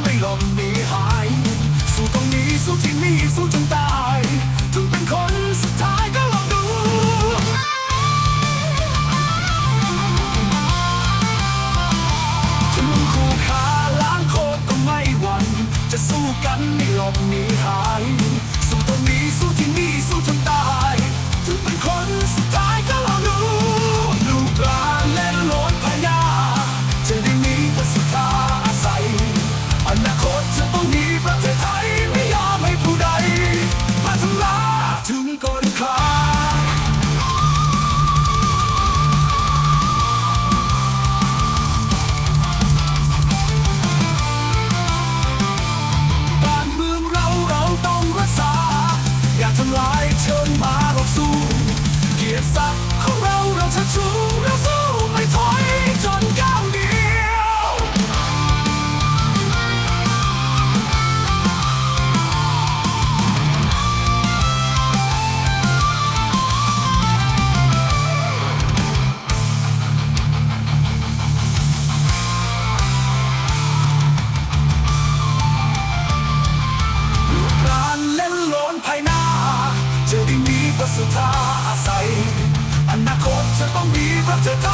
ไม่หลบหนีหาย สู้ตรงนี้สู้ที่นี่สู้จนตายถึงเป็นคนสุดท้ายก็ลองดู ถึงคู่ขาล้างโคตรก็ไม่หวั่นจะสู้กันไม่หลบหนีหาย ชูเราสู้ไม่ถอยจนก้าวเดียวการเล่นโลนภายหน้จะได้มีประสบการณ์ จะ